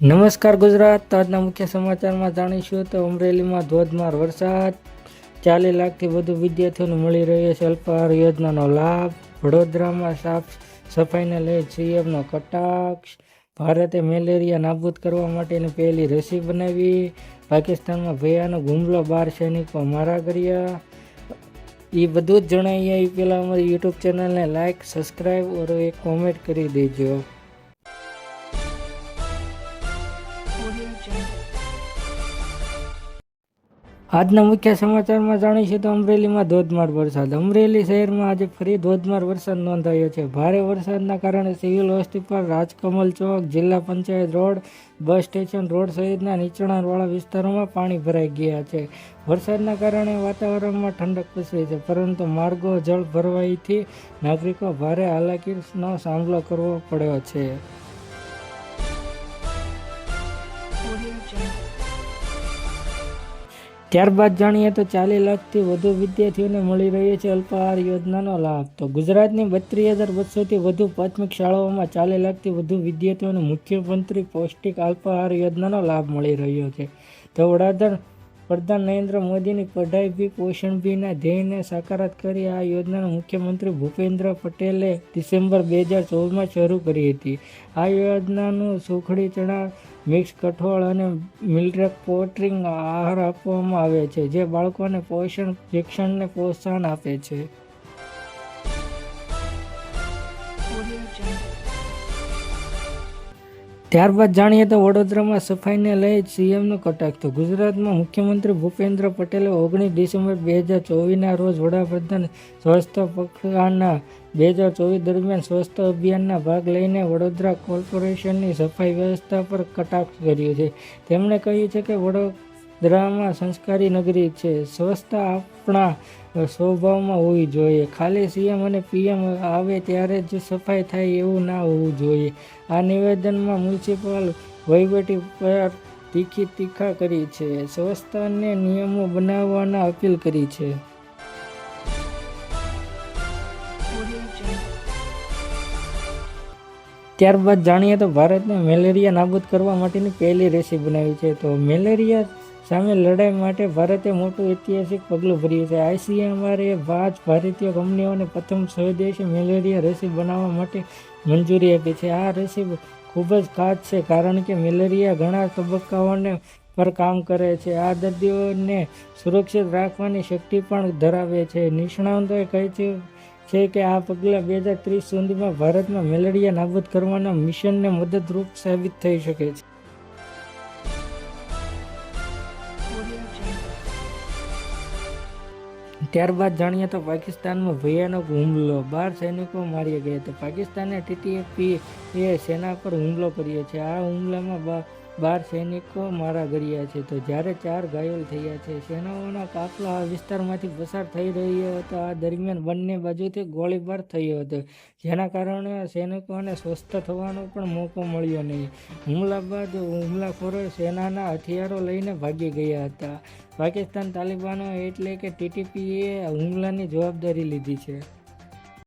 નમસ્કાર ગુજરાત. આજના મુખ્ય સમાચારમાં જાણીશું તો અમરેલીમાં ધોધમાર વરસાદ. ચાલીસ લાખથી વધુ વિદ્યાર્થીઓને મળી રહ્યો છે અલ્પહાર યોજનાનો લાભ. વડોદરામાં સાફ સફાઈને લઈ સીએમનો કટાક્ષ. ભારતે મેલેરિયા નાબૂદ કરવા માટેની પહેલી રસી બનાવી. પાકિસ્તાનમાં ભયાનક હુમલો, બાર સૈનિકો મારા કર્યા એ બધું જ જણાવીએ એ પહેલાં અમારી યુટ્યુબ ચેનલને લાઇક સબસ્ક્રાઈબ ઓર એક કોમેન્ટ કરી દેજો. આજના મુખ્ય સમાચારમાં જાણીશું તો અમરેલીમાં ધોધમાર વરસાદ. અમરેલી શહેરમાં આજે ફરી ધોધમાર વરસાદ નોંધાયો છે. ભારે વરસાદના કારણે સિવિલ હોસ્પિટલ, રાજકમલ ચોક, જિલ્લા panchayat road, bus station road સહિતના નીચાણવાળા વિસ્તારોમાં પાણી ભરાઈ ગયા છે. વરસાદના કારણે વાતાવરણમાં ઠંડક પ્રસરી છે, પરંતુ માર્ગો જળ ભરવાઈથી નાગરિકો ભારે હાલાકીનો સામનો કરવો પડ્યો છે. ત્યારબાદ જાણીએ તો ચાલીસ લાખથી વધુ વિદ્યાર્થીઓને મળી રહ્યો છે અલ્પાહાર યોજનાનો લાભ. તો ગુજરાતની બત્રીસ હજાર બસોથી વધુ પ્રાથમિક શાળાઓમાં ચાલીસ લાખથી વધુ વિદ્યાર્થીઓને મુખ્યમંત્રી પૌષ્ટિક અલ્પાહાર યોજનાનો લાભ મળી રહ્યો છે. તો વડાપ્રધાન પ્રધાન નરેન્દ્ર મોદીની પઢાઈ ભી, પોષણ ભીના ધ્યેયને સાકારત કરી આ યોજનાનો મુખ્યમંત્રી ભૂપેન્દ્ર પટેલે ડિસેમ્બર બે હજાર ચૌદમાં શરૂ કરી હતી. આ યોજનાનું સુખડી ચણા મિક્સ કઠોળ અને મિલ્ટ્રેક પોટરિંગ આહાર આપવામાં આવે છે, જે બાળકોને પોષણ, શિક્ષણને પ્રોત્સાહન આપે છે. ત્યારબાદ જાણીએ તો વડોદરામાં સફાઈને લઈ સીએમનો કટાક્ષ તો ગુજરાતમાં મુખ્યમંત્રી ભૂપેન્દ્ર પટેલે ઓગણીસ ડિસેમ્બર બે હજાર ચોવીસના રોજ વડાપ્રધાન સ્વસ્થ પખવાડના બે હજાર ચોવીસ દરમિયાન સ્વસ્થ અભિયાનના ભાગ લઈને વડોદરા કોર્પોરેશનની સફાઈ વ્યવસ્થા પર કટાક્ષ કર્યો છે. તેમણે કહ્યું છે કે વડોદરામાં સંસ્કારી નગરી છે. સ્વચ્છતા આપણા સ્વભાવમાં હોવી જોઈએ. ખાલી સીએમ અને પીએમ આવે ત્યારે જ સફાઈ થાય એવું ના હોવું જોઈએ. આ નિવેદનમાં મ્યુનિસિપલ વહીવટી પર તીખી તીખા કરી છે. સ્વચ્છતાને નિયમો બનાવવાના અપીલ કરી છે. ત્યારબાદ જાણીએ તો ભારતને મેલેરિયા નાબૂદ કરવા માટેની પહેલી રેસી બનાવી છે. તો મેલેરિયા સામે લડાઈ માટે ભારતે મોટું ઐતિહાસિક પગલું ભર્યું છે. આઈસીએમઆરએ પાંચ ભારતીય કંપનીઓને પ્રથમ સ્વદેશી મેલેરિયા રસી બનાવવા માટે મંજૂરી આપી છે. આ રસી ખૂબ જ ખાસ છે કારણ કે મેલેરિયા ઘણા તબક્કાઓને પર કામ કરે છે. આ દર્દીઓને સુરક્ષિત રાખવાની શક્તિ પણ ધરાવે છે. નિષ્ણાંતોએ કહે છે છે કે આ પગલાં બે હજાર ત્રીસ સુધીમાં ભારતમાં મેલેરિયા નાબૂદ કરવાના મિશનને મદદરૂપ સાબિત થઈ શકે છે. ત્યારબાદ જાણીએ તો પાકિસ્તાનમાં ભયાનક હુમલો. બાર સૈનિકો માર્યા ગયા હતા. પાકિસ્તાને ટીટીએફી એ સેના પર હુમલો કર્યો છે. આ હુમલામાં બાર સૈનિકો મારા ગર્યા છે. તો જ્યારે ચાર ઘાયલ થયા છે, સેનાઓના કાફલા આ વિસ્તારમાંથી પસાર થઈ રહ્યો હતો. આ દરમિયાન બંને બાજુથી ગોળીબાર થયો હતો, જેના કારણે સૈનિકોને સ્વસ્થ થવાનો પણ મોકો મળ્યો નહીં. હુમલા બાદ હુમલાખોરોએ સેનાના હથિયારો લઈને ભાગી ગયા હતા. પાકિસ્તાન તાલિબાનો એટલે કે ટીટીપીએ હુમલાની જવાબદારી લીધી છે.